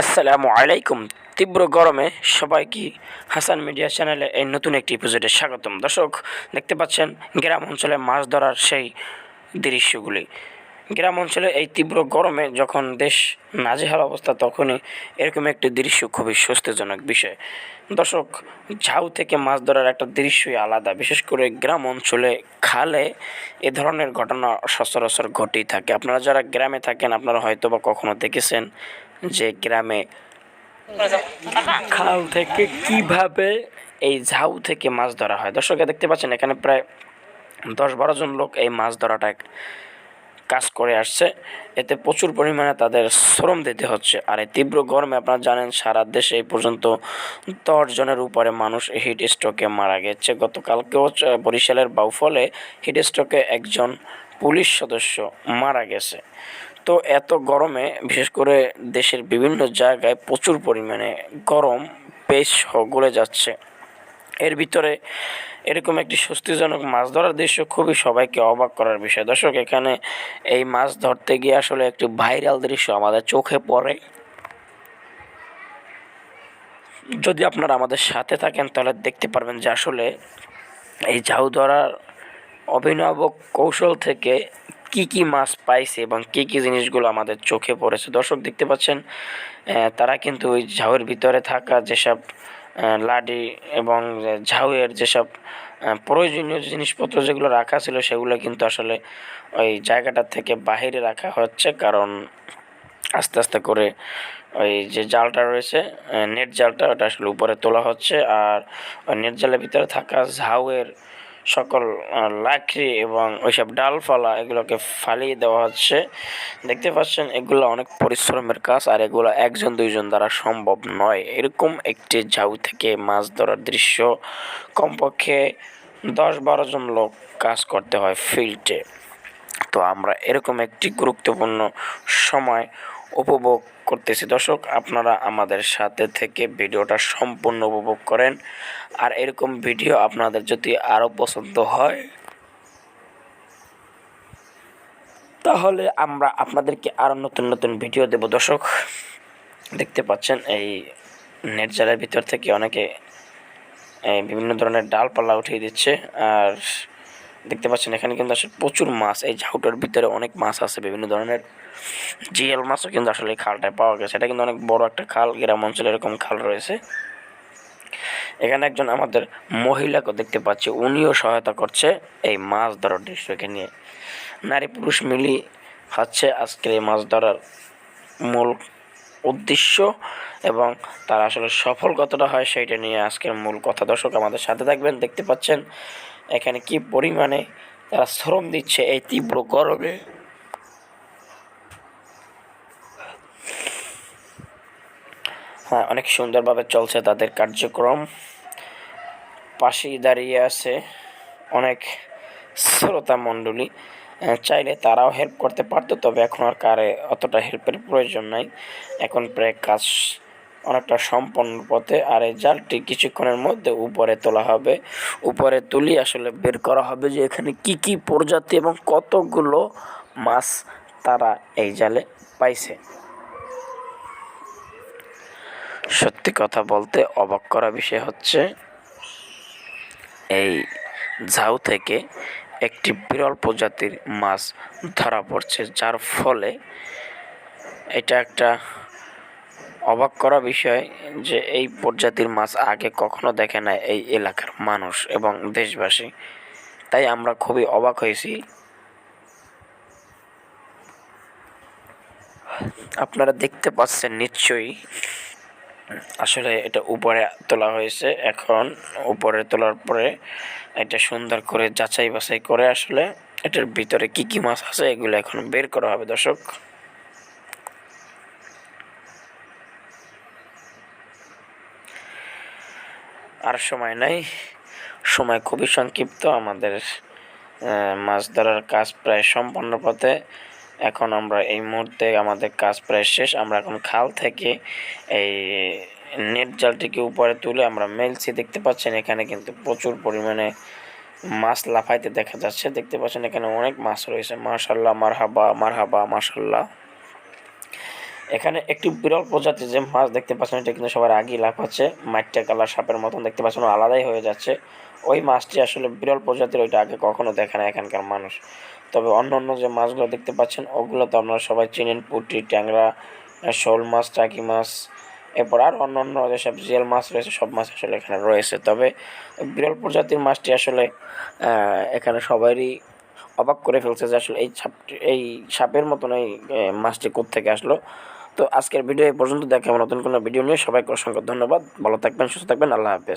আসসালামু আলাইকুম। তীব্র গরমে সবাইকে হাসান মিডিয়া চ্যানেলে এই নতুন একটি এপিসোডে স্বাগতম। দর্শক, দেখতে পাচ্ছেন, গ্রাম অঞ্চলে মাছ ধরার সেই দৃশ্যগুলি। গ্রাম অঞ্চলে এই তীব্র গরমে যখন দেশ নাজেহাল অবস্থা, তখনই এরকম একটি দৃশ্য খুবই স্বস্তিজনক বিষয়। দর্শক, ঝাউ থেকে মাছ ধরার একটা দৃশ্যই আলাদা। বিশেষ করে গ্রাম অঞ্চলে খালে এ ধরনের ঘটনা সচরাচর ঘটেই থাকে। আপনারা যারা গ্রামে থাকেন, আপনারা হয়তো বা কখনো দেখেছেন যে গ্রামে খাল থেকে কীভাবে এই ঝাউ থেকে মাছ ধরা হয়। দর্শকে দেখতে পাচ্ছেন এখানে প্রায় দশ বারো জন লোক এই মাছ ধরাটা কাজ করে আসছে। এতে প্রচুর পরিমাণে তাদের শ্রম দিতে হচ্ছে। আর এই তীব্র গরমে আপনারা জানেন, সারা দেশে এই পর্যন্ত দশ জনের উপরে মানুষ হিট স্ট্রোকে মারা গেছে। গতকালকেও বরিশালের বাউফলে হিট স্ট্রোকে একজন পুলিশ সদস্য মারা গেছে। তো এত গরমে, বিশেষ করে দেশের বিভিন্ন জায়গায় প্রচুর পরিমাণে গরম পেশ গলে যাচ্ছে। এর ভিতরে এরকম একটি স্বস্তিজনক মাছ ধরার দৃশ্য খুবই সবাইকে অবাক করার বিষয়। দর্শক, এখানে এই মাছ ধরতে গিয়ে আসলে একটি ভাইরাল দৃশ্য আমাদের চোখে পড়ে। যদি আপনারা আমাদের সাথে থাকেন, তাহলে দেখতে পারবেন যে আসলে এই ঝাউ ধরার অভিনব কৌশল থেকে কি কি মাছ পাইছে এবং কি কি জিনিসগুলো আমাদের চোখে পড়েছে? দর্শক দেখতে পাচ্ছেন তারা কিন্তু ওই ঝাউয়ের ভিতরে থাকা যেসব লাডি এবং ঝাউয়ের যেসব প্রয়োজনীয় জিনিসপত্র যেগুলো রাখা ছিল সেগুলো কিন্তু আসলে ওই জায়গাটা থেকে বাইরে রাখা হচ্ছে। কারণ আস্তে আস্তে করে ওই যে জালটা রয়েছে নেট জালটা ওটা আসলে উপরে তোলা হচ্ছে। আর ওই নেট জালের ভিতরে থাকা ঝাউয়ের সকল লাকড়ি এবং ওইসব ডালপালা এগুলোকে ফালিয়ে দেওয়া হচ্ছে। দেখতে পাচ্ছেন, এগুলো অনেক পরিশ্রমের কাজ আর এগুলো একজন, দুইজন দ্বারা সম্ভব নয়। এরকম একটি ঝাউ থেকে মাছ ধরার দৃশ্য। কমপক্ষে দশ বারো জন লোক কাজ করতে হয় ফিল্ডে। তো আমরা এরকম একটি গুরুত্বপূর্ণ সময় উপভোগ করতেছি। দর্শক, আপনারা আমাদের সাথে থেকে ভিডিওটা সম্পূর্ণ উপভোগ করেন। আর এরকম ভিডিও আপনাদের যদি আরও পছন্দ হয়, তাহলে আমরা আপনাদেরকে আরও নতুন নতুন ভিডিও দেব। দর্শক, দেখতে পাচ্ছেন এই নেট জালের ভিতর থেকে অনেকে বিভিন্ন ধরনের ডালপালা উঠিয়ে দিচ্ছে। আর দেখতে পাচ্ছেন, এখানে কিন্তু আসলে প্রচুর মাছ, এই ঝাউটার ভিতরে অনেক মাছ আছে, বিভিন্ন ধরনের জিএল মাছও কিন্তু আসলে এই খালটায় পাওয়া গেছে। এটা কিন্তু অনেক বড় একটা খাল, গ্রাম অঞ্চলে এরকম খাল রয়েছে। এখানে একজন আমাদের মহিলাকে দেখতে পাচ্ছি, উনিও সহায়তা করছে এই মাছ ধরার দৃশ্যকে নিয়ে। নারী পুরুষ মিলিয়ে হচ্ছে আজকের এই মাছ ধরার মূল উদ্দেশ্য এবং তারা আসলে সফল কতটা হয় সেইটা নিয়ে আজকের মূল কথা। দর্শক, আমাদের সাথে থাকবেন, দেখতে পাচ্ছেন এখানে কি পরিমাণে তারা শ্রম দিচ্ছে এই তীব্র গরমে? হ্যাঁ অনেক সুন্দরভাবে চলছে তাদের কার্যক্রম। পাশেই দাঁড়িয়ে আছে অনেক শ্রোতা মণ্ডলী। চাইলে তারাও হেল্প করতে পারতো, তবে এখন আর কারে অতটা হেল্পের প্রয়োজন নাই। এখন প্রায় কাজ অনেকটা সম্পন্ন পথে আর এই জালটি কিছুক্ষণের মধ্যে উপরে তোলা হবে। উপরে তুলি আসলে বের করা হবে যে এখানে কি কি প্রজাতি এবং কতগুলো মাছ তারা এই জালে পাইছে। সত্যি কথা বলতে অবাক করা বিষয় হচ্ছে, এই ঝাউ থেকে একটি বিরল প্রজাতির মাছ ধরা পড়ছে, যার ফলে এটা একটা অবাক করা বিষয় যে এই প্রজাতির মাছ আগে কখনো দেখে না এই এলাকার মানুষ এবং দেশবাসী। তাই আমরা খুবই অবাক হয়েছি। আপনারা দেখতে পাচ্ছেন নিশ্চয়ই আসলে এটা উপরে তোলা হয়েছে। এখন উপরে তোলার পরে এটা সুন্দর করে যাচাই বাছাই করে আসলে এটার ভিতরে কি কি মাছ আছে এগুলো এখন বের করা হবে, দর্শক। আর সময় নাই। সময় খুবই সংক্ষিপ্ত। আমাদের মাছ ধরার কাজ প্রায় সম্পন্ন পথে। এখন আমরা এই মুহূর্তে আমাদের কাজ প্রায় শেষ। আমরা এখন খাল থেকে এই নেট জালটিকে উপরে তুলে আমরা মেলছি দেখতে পাচ্ছেন। এখানে কিন্তু প্রচুর পরিমাণে মাছ লাফাইতে দেখা যাচ্ছে। দেখতে পাচ্ছেন এখানে অনেক মাছ রয়েছে। মার্শাল্লাহ মারহাবা মারহাবা মার্শাল্লাহ এখানে একটি বিরল প্রজাতির যে মাছ দেখতে পাচ্ছেন, এটা কিন্তু সবার আগেই লাভ হচ্ছে মাইটটা কালার সাপের মতন দেখতে পাচ্ছেন আলাদাই হয়ে যাচ্ছে। ওই মাছটি আসলে বিরল প্রজাতির, ওইটা আগে কখনো দেখে না এখানকার মানুষ। তবে অন্য অন্য যে মাছগুলো দেখতে পাচ্ছেন, ওগুলো তো আপনারা সবাই চিনেন, পুঁটি, ট্যাংরা, শোল মাছ, টাকি মাছ। এরপর আর অন্য অন্য যেসব জিয়াল মাছ রয়েছে, সব মাছ আসলে এখানে রয়েছে। তবে বিরল প্রজাতির মাছটি আসলে এখানে সবারই অবাক করে ফেলছে যে আসলে এই সাপটি, এই সাপের মতন এই মাছটি কোত্থেকে আসলো। তো আজকের ভিডিও এই পর্যন্ত। দেখে আমার নতুন কোনো ভিডিও নিয়ে। সবাইকে অসংখ্য ধন্যবাদ। ভালো থাকবেন, সুস্থ থাকবেন। আল্লাহ হাফেজ।